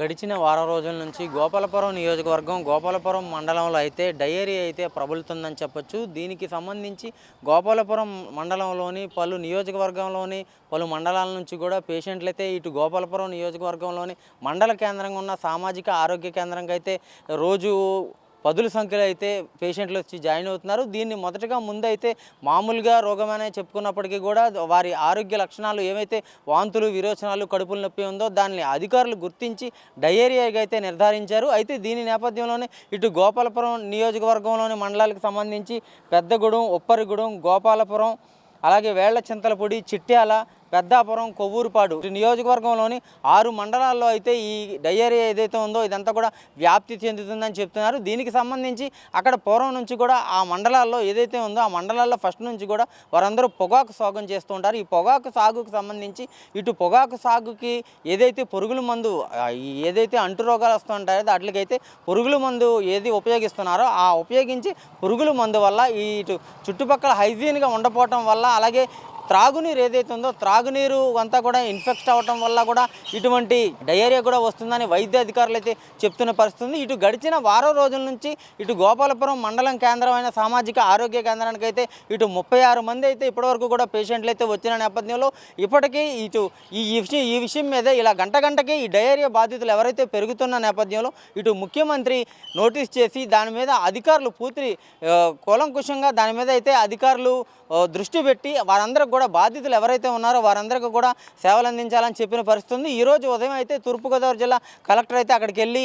గడిచిన వారం రోజుల నుంచి గోపాలపురం నియోజకవర్గం గోపాలపురం మండలంలో అయితే డయేరియా అయితే ప్రబలుతుందని చెప్పొచ్చు. దీనికి సంబంధించి గోపాలపురం మండలంలోని పలు నియోజకవర్గంలోని పలు మండలాల నుంచి కూడా పేషెంట్లు అయితే ఇటు గోపాలపురం నియోజకవర్గంలోని మండల కేంద్రంగా ఉన్న సామాజిక ఆరోగ్య కేంద్రంగా అయితే రోజు పదుల సంఖ్యలో అయితే పేషెంట్లు వచ్చి జాయిన్ అవుతున్నారు. దీన్ని మొదటగా ముందైతే మామూలుగా రోగమనే చెప్పుకున్నప్పటికీ కూడా వారి ఆరోగ్య లక్షణాలు ఏవైతే వాంతులు విరోచనాలు కడుపుల నొప్పి ఉందో దాన్ని అధికారులు గుర్తించి డయేరియాగా అయితే నిర్ధారించారు. అయితే దీని నేపథ్యంలోనే ఇటు గోపాలపురం నియోజకవర్గంలోని మండలాలకు సంబంధించి పెద్దగూడెం ఉప్పరిగూడెం గోపాలపురం అలాగే వేళ్ళ చింతలపూడి చిట్యాల పెద్దాపురం కొవ్వూరుపాడు నియోజకవర్గంలోని ఆరు మండలాల్లో అయితే ఈ డయేరియా ఏదైతే ఉందో ఇదంతా కూడా వ్యాప్తి చెందుతుందని చెప్తున్నారు. దీనికి సంబంధించి అక్కడ పూర్వం నుంచి కూడా ఆ మండలాల్లో ఏదైతే ఉందో ఆ మండలాల్లో ఫస్ట్ నుంచి కూడా వారందరూ పొగాకు సాగు చేస్తూ ఉంటారు. ఈ పొగాకు సాగుకు సంబంధించి ఇటు పొగాకు సాగుకి ఏదైతే పురుగుల మందు ఏదైతే అంటు రోగాలు వస్తుంటాయో వాటికైతే పురుగుల మందు ఏది ఉపయోగిస్తున్నారో ఆ ఉపయోగించి పురుగుల మందు వల్ల ఈ ఇటు చుట్టుపక్కల హైజీన్గా ఉండపోవటం వల్ల అలాగే త్రాగునీరు ఏదైతే ఉందో త్రాగునీరు అంతా కూడా ఇన్ఫెక్ట్ అవ్వటం వల్ల కూడా ఇటువంటి డయేరియా కూడా వస్తుందని వైద్య అధికారులు అయితే చెప్తున్న పరిస్థితి ఇటు గడిచిన వారం రోజుల నుంచి ఇటు గోపాలపురం మండలం కేంద్రమైన సామాజిక ఆరోగ్య కేంద్రానికి అయితే ఇటు ముప్పై ఆరు మంది అయితే ఇప్పటివరకు కూడా పేషెంట్లు అయితే వచ్చిన నేపథ్యంలో ఇప్పటికీ ఇటు ఈ ఈ విషయం ఈ విషయం మీద ఇలా గంట గంటకి ఈ డయేరియా బాధితులు ఎవరైతే పెరుగుతున్న నేపథ్యంలో ఇటు ముఖ్యమంత్రి నోటీస్ చేసి దాని మీద అధికారులు పూర్తి ఆ, దాని మీద అయితే అధికారులు దృష్టి పెట్టి వారందరూ కూడా బాధితులు ఎవరైతే ఉన్నారో వారందరికీ కూడా సేవలు అందించాలని చెప్పిన పరిస్థితి ఉంది ఈ రోజు ఉదయం అయితే తూర్పుగోదావరి జిల్లా కలెక్టర్ అయితే అక్కడికి వెళ్ళి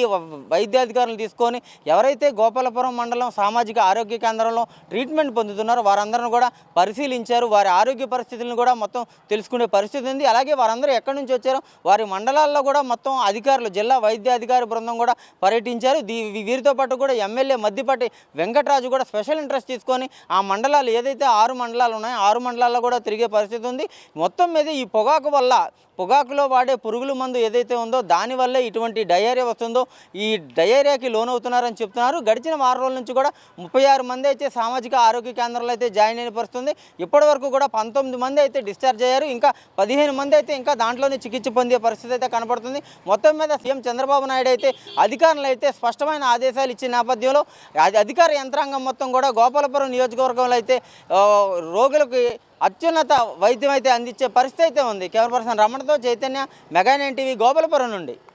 వైద్యాధికారులు తీసుకొని ఎవరైతే గోపాలపురం మండలం సామాజిక ఆరోగ్య కేంద్రంలో ట్రీట్మెంట్ పొందుతున్నారో వారందరిని కూడా పరిశీలించారు. వారి ఆరోగ్య పరిస్థితులను కూడా మొత్తం తెలుసుకునే పరిస్థితి ఉంది. అలాగే వారందరూ ఎక్కడి నుంచి వచ్చారో వారి మండలాల్లో కూడా మొత్తం అధికారులు జిల్లా వైద్యాధికారి బృందం కూడా పర్యటించారు. వీరితో పాటు కూడా ఎమ్మెల్యే మద్దిపాటి వెంకటరాజు కూడా స్పెషల్ ఇంట్రెస్ట్ తీసుకొని ఆ మండలాలు ఏదైతే ఆరు మండలాలు ఉన్నాయో ఆరు మండలాల్లో కూడా తిరిగి పరిస్థితి ఉంది. మొత్తం మీద ఈ పొగాకు వల్ల పొగాకులో వాడే పురుగుల మందు ఏదైతే ఉందో దానివల్లే ఇటువంటి డయేరియా వస్తుందో ఈ డయేరియాకి లోనవుతున్నారని చెప్తున్నారు. గడిచిన వారం రోజుల నుంచి కూడా ముప్పై ఆరు మంది అయితే సామాజిక ఆరోగ్య కేంద్రంలో అయితే జాయిన్ అయిన పరిస్థితుంది. ఇప్పటి వరకు కూడా పంతొమ్మిది మంది అయితే డిశ్చార్జ్ అయ్యారు. ఇంకా పదిహేను మంది అయితే ఇంకా దాంట్లోనే చికిత్స పొందే పరిస్థితి అయితే కనపడుతుంది మొత్తం మీద సీఎం చంద్రబాబు నాయుడు అయితే అధికారులు అయితే స్పష్టమైన ఆదేశాలు ఇచ్చిన నేపథ్యంలో అధికార యంత్రాంగం మొత్తం కూడా గోపాలపురం నియోజకవర్గంలో అయితే రోగులకు రోగులకి అత్యున్నత వైద్యం అయితే అందించే పరిస్థితి అయితే ఉంది. Camera person రమణతో Chaitanya mega nine TV Gopalapuram నుండి.